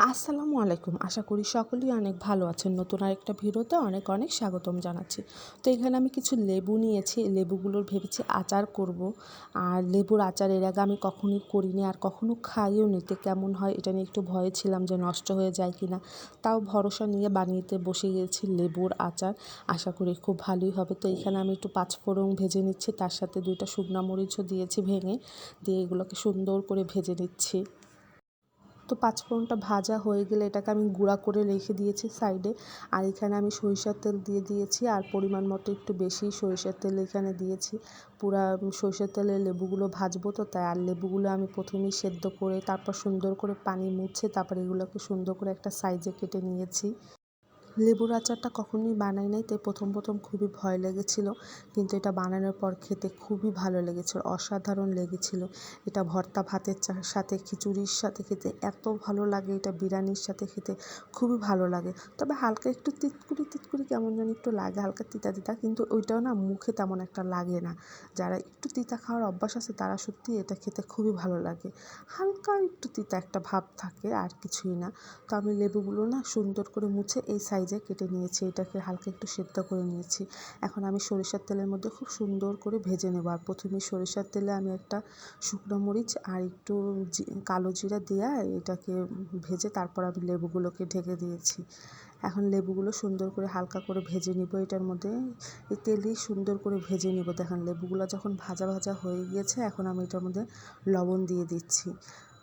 আসসালামু আলাইকুম। আশা করি সকলেই অনেক ভালো আছেন। নতুন আরেকটা ভিডিওতে অনেক অনেক স্বাগতম জানাচ্ছি। তো এখানে আমি কিছু লেবু নিয়েছি। লেবুগুলোর ভেবেছি আচার করব। আর লেবুর আচার এর আগে আমি কখনোই করিনি আর কখনো খাইও নিতে কেমন হয় এটা নিয়ে একটু ভয়ে ছিলাম যে নষ্ট হয়ে যায় কি না তাও ভরসা নিয়ে বানিয়েতে বসে গিয়েছি লেবুর আচার। আশা করি খুব ভালোই হবে। তো এখানে আমি একটু পাঁচফোড়ন ভেজে নিচ্ছি। তার সাথে দুইটা শুকনো মরিচও দিয়েছি ভেঙে। দিয়ে এগুলোকে সুন্দর করে ভেজে নিচ্ছি। তো পাঁচফোড়নটা ভাজা হয়ে গেলে এটাকে আমি গুঁড়া করে রেখে দিয়েছি সাইডে। আর এখানে আমি সরিষার তেল দিয়ে দিয়েছি আর পরিমাণ মতো একটু বেশি সরিষার তেল এখানে দিয়েছি। পুরা সরিষার তেলে লেবুগুলো ভাজবো তো, তাই আর লেবুগুলো আমি প্রথমেই সেদ্ধ করে, তারপর সুন্দর করে পানি মুছে তারপর এগুলোকে সুন্দর করে একটা সাইজে কেটে নিয়েছি। লেবুর আচারটা কখনোই বানাই নাই, তাই প্রথম প্রথম খুবই ভয় লেগেছিল। কিন্তু এটা বানানোর পর খেতে খুবই ভালো লেগেছিল, অসাধারণ লেগেছিল। এটা ভর্তা ভাতের সাথে, খিচুড়ির সাথে খেতে এত ভালো লাগে, এটা বিরিয়ানির সাথে খেতে খুবই ভালো লাগে। তবে হালকা একটু তিতকুড়ি তিতকুড়ি কেমন যেন একটু লাগে, হালকা তিতা তিতা, কিন্তু ওইটাও না মুখে তেমন একটা লাগে না। যারা একটু তিতা খাওয়ার অভ্যাস আছে, তারা সত্যি এটা খেতে খুবই ভালো লাগে। হালকা একটু তিতা একটা ভাব থাকে, আর কিছুই না। তো আমি লেবুগুলো না সুন্দর করে মুছে এই সাইজ সাইজে কেটে নিয়েছি, এটাকে হালকা একটু সেদ্ধ করে নিয়েছি। এখন আমি সরিষার তেলের মধ্যে খুব সুন্দর করে ভেজে নেব। আর প্রথমে সরিষার তেলে আমি একটা শুকনো মরিচ আর একটু কালো জিরা দিয়ে এটাকে ভেজে তারপর আমি লেবুগুলোকে ঢেকে দিয়েছি। এখন লেবুগুলো সুন্দর করে হালকা করে ভেজে নিব এটার মধ্যে। এই তেলেই সুন্দর করে ভেজে নিব। দেখেন লেবুগুলো যখন ভাজা ভাজা হয়ে গিয়েছে, এখন আমি এটার মধ্যে লবণ দিয়ে দিচ্ছি।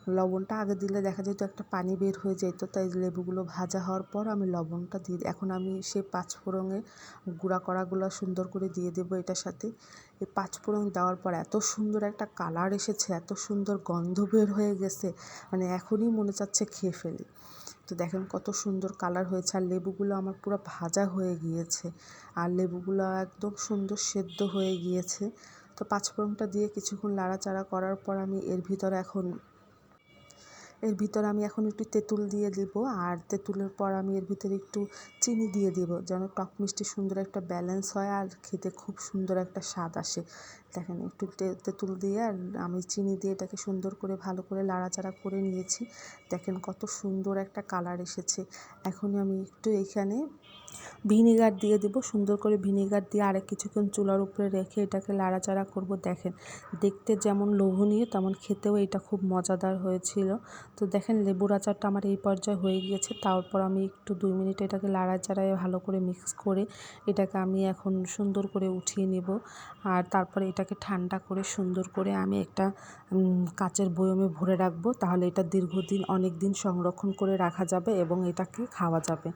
লবণটা আগে দিলে দেখা যেত একটা পানি বের হয়ে যেত তাই লেবুগুলো ভাজা হওয়ার পর আমি লবণটা দিয়ে এখন আমি সেই পাঁচফোড়নে গুঁড়া করাগুলো সুন্দর করে দিয়ে দেবো এটার সাথে। এই পাঁচফোড়ন দেওয়ার পর এত সুন্দর একটা কালার এসেছে, এত সুন্দর গন্ধ বের হয়ে গেছে মানে এখনই মনে চাচ্ছে খেয়ে ফেলি। তো দেখেন কত সুন্দর কালার হয়েছে, আর লেবুগুলো আমার পুরো ভাজা হয়ে গিয়েছে, আর লেবুগুলো একদম সুন্দর সেদ্ধ হয়ে গিয়েছে। তো পাঁচফোড়নটা দিয়ে কিছুক্ষণ লাড়াচাড়া করার পর আমি এর ভিতরে এখন এর ভিতরে আমি এখন একটু তেঁতুল দিয়ে দিব, আর তেঁতুলের পর আমি এর ভিতরে একটু চিনি দিয়ে দেবো, যেন টক মিষ্টি সুন্দর একটা ব্যালেন্স হয় আর খেতে খুব সুন্দর একটা স্বাদ আসে। দেখেন, একটু তেঁতুল দিয়ে আর আমি চিনি দিয়ে এটাকে সুন্দর করে ভালো করে লাড়াচাড়া করে নিয়েছি। দেখেন কত সুন্দর একটা কালার এসেছে। এখন আমি একটু এইখানে ভিনিগার দিয়ে দেব। সুন্দর করে ভিনিগার দিয়ে আরেক কিছুক্ষণ চুলার উপরে রেখে এটাকে লাড়াচাড়া করব। দেখেন, দেখতে যেমন লোভনীয়, তেমন খেতেও এটা খুব মজাদার হয়েছিল। তো দেখেন, লেবুর আচারটা আমার এই পর্যায়ে হয়ে গিয়েছে। তারপর আমি একটু দুই মিনিট এটাকে লাড়াচাড়ায় ভালো করে মিক্স করে এটাকে আমি এখন সুন্দর করে উঠিয়ে নেব। আর তারপরে এটাকে ঠান্ডা করে সুন্দর করে আমি একটা কাচের বয়মে ভরে রাখব। তাহলে এটা দীর্ঘদিন অনেক দিন সংরক্ষণ করে রাখা যাবে এবং এটাকে খাওয়া যাবে।